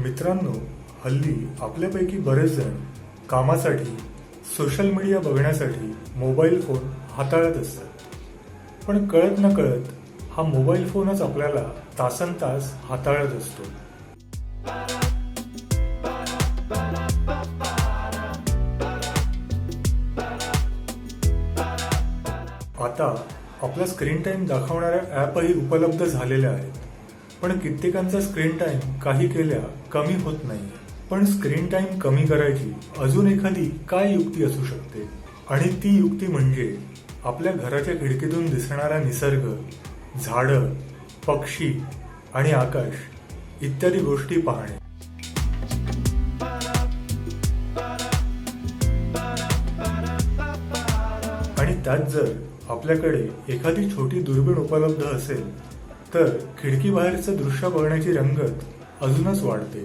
मित्रांनो हल्ली आपल्यापैकी बरेच जण कामासाठी सोशल मीडिया बघण्यासाठी मोबाईल फोन हाताळत असतात. पण कळत न कळत हा मोबाईल फोनच आपल्याला तासन तास हाताळत असतो. आता आपला स्क्रीन टाईम दाखवणाऱ्या ॲपही उपलब्ध झालेल्या आहेत. पण कित्येकांचा स्क्रीन टाइम काही केल्या कमी होत नाही. पण स्क्रीन टाइम कमी करायची अजून एखादी काय युक्ती असू शकते? आणि ती युक्ती म्हणजे आपल्या घराच्या खिडकीतून दिसणारा निसर्ग झाडं पक्षी आणि आकाश इत्यादी गोष्टी पाहणे. आणि त्यात जर आपल्याकडे एखादी छोटी दुर्बीण उपलब्ध असेल तर खिडकीबाहेरचं दृश्य बघण्याची रंगत अजूनच वाढते.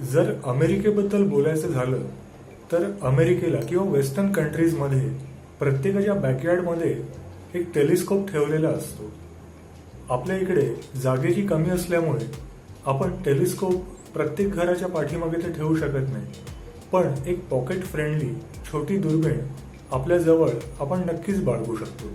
जर अमेरिकेबद्दल बोलायचं झालं तर अमेरिकेला किंवा वेस्टर्न कंट्रीजमध्ये प्रत्येकाच्या बॅकयार्डमध्ये एक टेलिस्कोप ठेवलेला असतो. आपल्या इकडे जागेची कमी असल्यामुळे आपण टेलिस्कोप प्रत्येक घराच्या पाठीमागे ते ठेवू शकत नाही. पण एक पॉकेट फ्रेंडली छोटी दुर्बीण आपल्याजवळ आपण नक्कीच बाळगू शकतो.